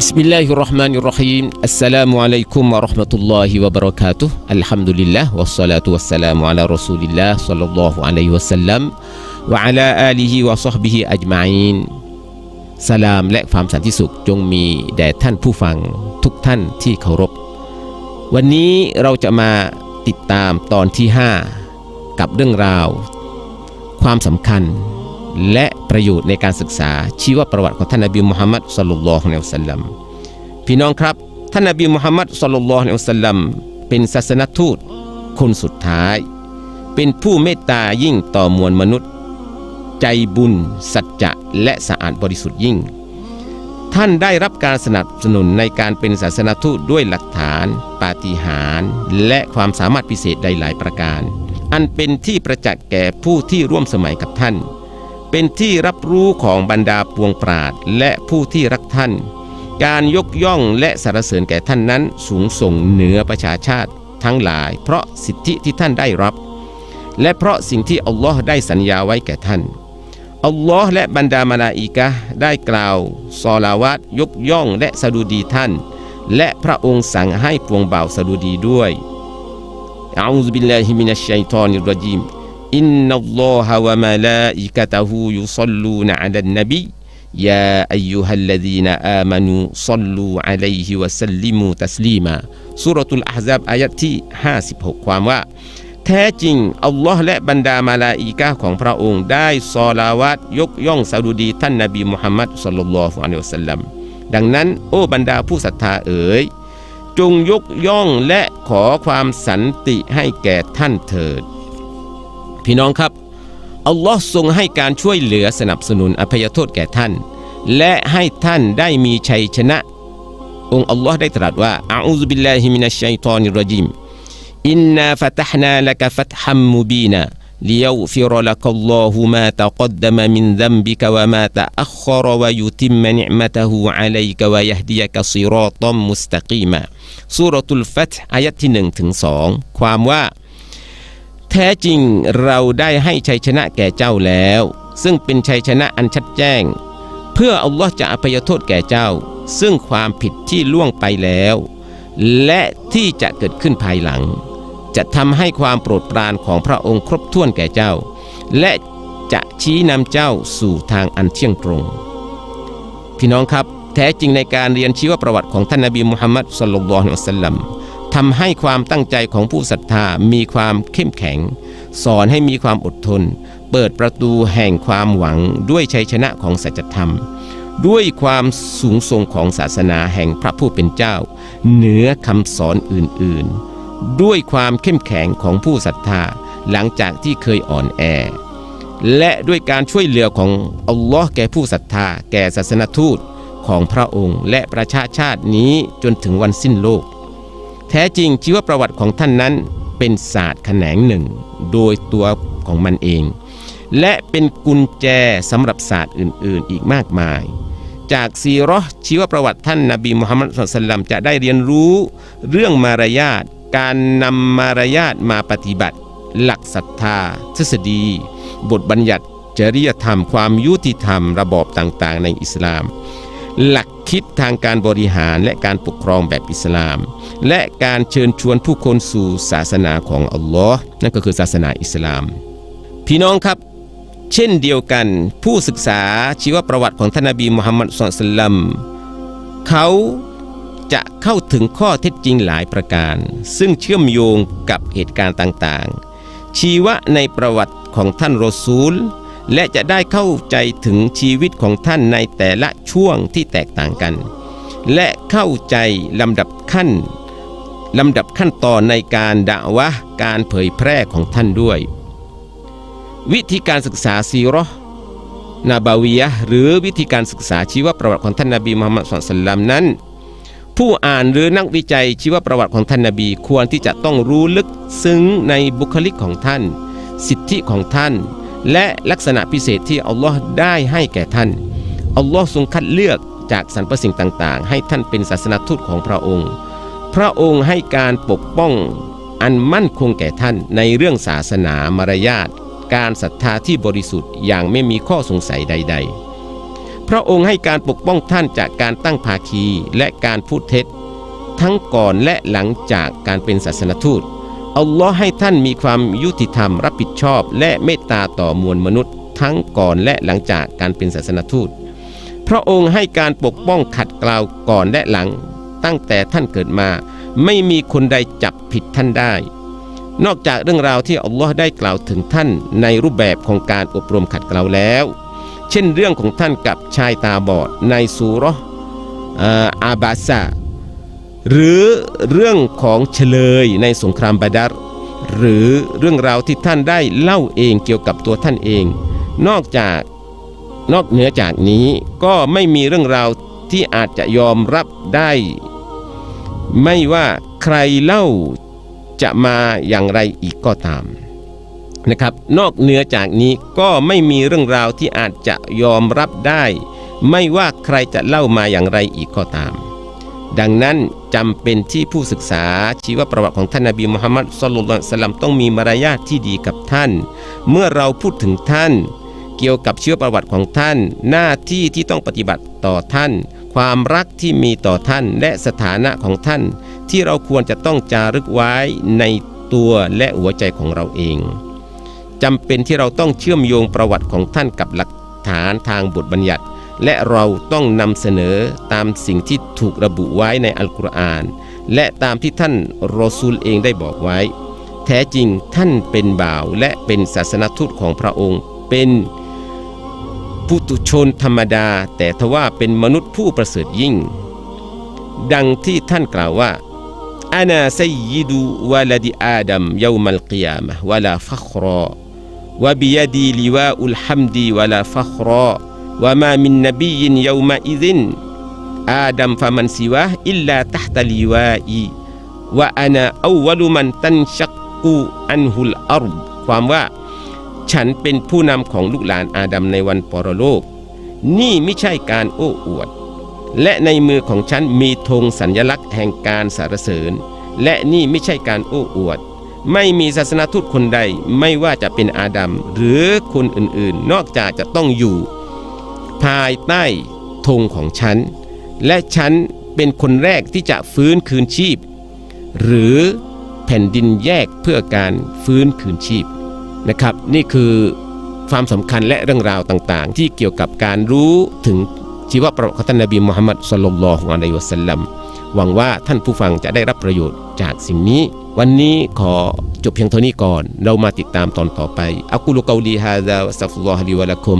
بسم الله الرحمن الرحيم السلام عليكم ورحمة الله وبركاته الحمد لله والصلاة والسلام على رسول الله صلى الله عليه وسلم وعلى آله وصحبه أجمعين สลามและความสันติสุขจงมีแด่ท่านผู้ฟังทุกท่านที่เคารพ วันนี้เราจะมาติดตามตอนที่ 5 กับเรื่องราว ความสำคัญ และประโยชน์ในการศึกษาชีวประวัติของท่านนบีมุฮัมมัดสลลัลลอฮุอะลัยฮิสัลลัมพี่น้องครับ ท่านนบีมุฮัมมัดสลลัลลอฮุอะลัยฮิสัลลัมเป็นศาสนทูตคนสุดท้าย เป็นผู้เมตตายิ่งต่อมวลมนุษย์ ใจบุญ สัจจะและสะอาดบริสุทธิ์ยิ่ง ท่านได้รับการสนับสนุนในการเป็นศาสนทูตด้วยหลักฐาน ปาฏิหาริย์และความสามารถพิเศษใดหลายประการ อันเป็นที่ประจักษ์แก่ผู้ที่ร่วมสมัยกับท่าน เป็นที่รับรู้ของบรรดาปวงปราดและผู้ที่รักท่าน การยกย่องและสรรเสริญแก่ท่านนั้นสูงส่งเหนือประชาชาติทั้งหลาย เพราะสิทธิที่ท่านได้รับ และเพราะสิ่งที่อัลลอฮ์ได้สัญญาไว้แก่ท่านอัลลอฮ์และบรรดามาลาอิกะได้กล่าวซอลาวัตยกย่องและสดุดีท่าน และพระองค์สั่งให้ปวงบ่าวสดุดีด้วยอาอูซบิลลาฮิมินัชชัยฏอนิรรจีม อินนัลลอฮะวะมะลาอิกะตะฮูยุศ็อลลูนอะลันนบียาอัยยูฮัลลซีนอามานูศ็อลลูอะลัยฮิวะซัลลิมูตัสลีมาซูเราะตุลอะห์ซาบอายะที่ 56 ความว่า แท้จริง อัลลอฮ์และบรรดามาลาอิกะของพระองค์ได้ซอลาวัตยกย่องสดุดีท่านนบีมุฮัมมัดสลลัลลอฮุอะลัยฮิวะสัลลัมดังนั้น โอ้บรรดาผู้ศรัทธาเอ๋ย จงยกย่องและขอความสันติให้แก่ท่านเถิด พี่น้องครับ อัลลอฮ์ทรงให้การช่วยเหลือสนับสนุนอภัยโทษแก่ท่าน และให้ท่านได้มีชัยชนะ องค์อัลลอฮ์ได้ตรัสว่าอาอูซุบิลลาฮิมินัชชัยฏอนิรรจีม إنا فتحنا لك فتحا مبينا ليغفر لك الله ما تقدم من ذنبك وما تأخر ويتم نعمته عليك ويهديك صراطا مستقيما สุรตุลฟัตอายะที่1ถึง2ความว่า แท้จริงเราได้ให้ชัยชนะแก่เจ้าแล้ว ซึ่งเป็นชัยชนะอันชัดแจ้ง เพื่ออัลลอฮ์จะอภัยโทษแก่เจ้า ซึ่งความผิดที่ล่วงไปแล้ว และที่จะเกิดขึ้นภายหลัง จะทำให้ความโปรดปรานของพระองค์ครบถ้วนแก่เจ้า และจะชี้นำเจ้าสู่ทางอันเที่ยงตรง พี่น้องครับแท้จริงในการเรียนชีวประวัติของท่านนบีมุฮัมมัดสลลัลลอฮุอะลัยฮิวะสัลลัม ทำให้ความตั้งใจของผู้ศรัทธามีความเข้มแข็ง สอนให้มีความอดทน เปิดประตูแห่งความหวังด้วยชัยชนะของสัจธรรม ด้วยความสูงส่งของศาสนาแห่งพระผู้เป็นเจ้า เหนือคำสอนอื่นๆ ด้วยความเข้มแข็งของผู้ศรัทธาหลังจากที่เคยอ่อนแอ และด้วยการช่วยเหลือของอัลลอฮ์แก่ผู้ศรัทธา แก่ศาสนทูตของพระองค์ และประชาชาตินี้จนถึงวันสิ้นโลก แท้จริงชีวประวัติของท่านนั้นเป็นศาสตร์แขนงหนึ่ง โดยตัวของมันเอง และเป็นกุญแจสำหรับศาสตร์อื่นๆ อีกมากมาย จากซีราะห์ชีวประวัติท่านนบีมุฮัมมัดสุลตัลลัมจะได้เรียนรู้เรื่องมารยาทการนำมารยาทมาปฏิบัติ หลักศรัทธา ทฤษฎี บทบัญญัติจริยธรรมความยุติธรรมระบอบต่างๆ ในอิสลาม หลักคิดทางการบริหารและการปกครองแบบอิสลาม และการเชิญชวนผู้คนสู่ศาสนาของอัลลอฮ์นั่นก็คือศาสนาอิสลาม พี่น้องครับ เช่นเดียวกันผู้ศึกษาชีวประวัติของท่านนบีมุฮัมมัดสุลตัลลัมเขาจะเข้าถึงข้อเท็จจริงหลายประการ ซึ่งเชื่อมโยงกับเหตุการณ์ต่างๆ ชีวะในประวัติของท่านรอซูล และจะได้เข้าใจถึงชีวิตของท่านในแต่ละช่วงที่แตกต่างกัน และเข้าใจลำดับขั้นลำดับขั้นตอนในการด่าวะการเผยแพร่ของท่านด้วย วิธีการศึกษาซีราะห์นาบาวียะหรือวิธีการศึกษาชีวประวัติของท่านนบีมุฮัมมัดสุลตัลลัมนั้น ผู้อ่านหรือนักวิจัยชีวประวัติของท่านนบีควรที่จะต้องรู้ลึกซึ้งในบุคลิกของท่าน สิทธิของท่าน และลักษณะพิเศษที่อัลลอฮ์ได้ให้แก่ท่าน อัลลอฮ์ทรงคัดเลือกจากสรรพสิ่งต่างๆ ให้ท่านเป็นศาสนทูตของพระองค์ พระองค์ให้การปกป้องอันมั่นคงแก่ท่านในเรื่องศาสนามารยาทการศรัทธาที่บริสุทธิ์อย่างไม่มีข้อสงสัยใด ๆ พระองค์ให้การปกป้องท่านจากการตั้งภาคีและการพูดเท็จ ทั้งก่อนและหลังจากการเป็นศาสนทูต อัลลอฮ์ให้ท่านมีความยุติธรรมรับผิดชอบ และเมตตาต่อมวลมนุษย์ ทั้งก่อนและหลังจากการเป็นศาสนทูต พระองค์ให้การปกป้องขัดเกลาก่อนและหลัง ตั้งแต่ท่านเกิดมา ไม่มีคนใดจับผิดท่านได้ นอกจากเรื่องราวที่อัลลอฮ์ได้กล่าวถึงท่านในรูปแบบของการอบรมขัดเกลาแล้ว เช่นเรื่องของท่านกับชายตาบอดในซูเราะห์อ่าอาบาซา หรือเรื่องของเฉลยในสงครามบาดัรหรือเรื่องราวที่ท่านได้เล่าเองเกี่ยวกับตัวท่านเอง นอกจากนอกเหนือจากนี้ก็ไม่มีเรื่องราวที่อาจจะยอมรับได้ ไม่ว่าใครเล่าจะมาอย่างไรอีกก็ตามนะครับ นอกเหนือจากนี้ก็ไม่มีเรื่องราวที่อาจจะยอมรับได้ ไม่ว่าใครจะเล่ามาอย่างไรอีกก็ตาม ดังนั้นจำเป็นที่ผู้ศึกษาชีวประวัติของท่านนบีมุฮัมมัดสุลลัลลอฮุอะลัยฮิวะสัลลัมต้องมีมารยาทที่ดีกับท่าน เมื่อเราพูดถึงท่าน เกี่ยวกับชีวประวัติของท่าน หน้าที่ที่ต้องปฏิบัติต่อท่าน ความรักที่มีต่อท่านและสถานะของท่าน ที่เราควรจะต้องจารึกไว้ในตัวและหัวใจของเราเองจำเป็นที่เราต้องเชื่อมโยงประวัติของท่านกับหลักฐานทางบทบัญญัติ และเราต้องนำเสนอตามสิ่งที่ถูกระบุไว้ในอัลกุรอาน และตามที่ท่านรอซูลเองได้บอกไว้ แท้จริงท่านเป็นบ่าวและเป็นศาสนทูตของพระองค์ เป็นผู้ตุชนธรรมดา แต่ทว่าเป็นมนุษย์ผู้ประเสริฐยิ่ง ดังที่ท่านกล่าวว่าอานาไซยิดูวาลดิอาดัมยามัลกิยามะวาลาฟัครอวับียดีลิวะลาฟัครอ วะมามินนบียินยามาอิซินอาดัมฟามันซิวะอิลลาตัตลีวาอีวะอานาอาวลุมันตันชักกูอันฮุลอารความว่า ฉันเป็นผู้นำของลูกหลานอาดัมในวันปรโลก นี่ไม่ใช่การโอ้อวด และในมือของฉันมีธงสัญญลักษณ์แห่งการสารเสริญ และนี่ไม่ใช่การโอ้อวด ไม่มีศาสนาทูตคนใดไม่ว่าจะเป็นอาดัมหรือคนอื่นๆ นอกจากจะต้องอยู่ ภายใต้ธงของฉัน และฉันเป็นคนแรกที่จะฟื้นคืนชีพ หรือแผ่นดินแยกเพื่อการฟื้นคืนชีพนะครับ นี่คือความสำคัญและเรื่องราวต่างๆ ที่เกี่ยวกับการรู้ถึงชีวประวัติของท่านนบีมุฮัมมัดสุลลัลลอฮุอะลัยฮิวะสัลลัมหวังว่าท่านผู้ฟังจะได้รับประโยชน์จากสิ่งนี้ วันนี้ขอจบเพียงเท่านี้ก่อน เรามาติดตามตอนต่อไปอักุลกอลีฮาซาวัสตัฟุลลอฮะลีวะละกุม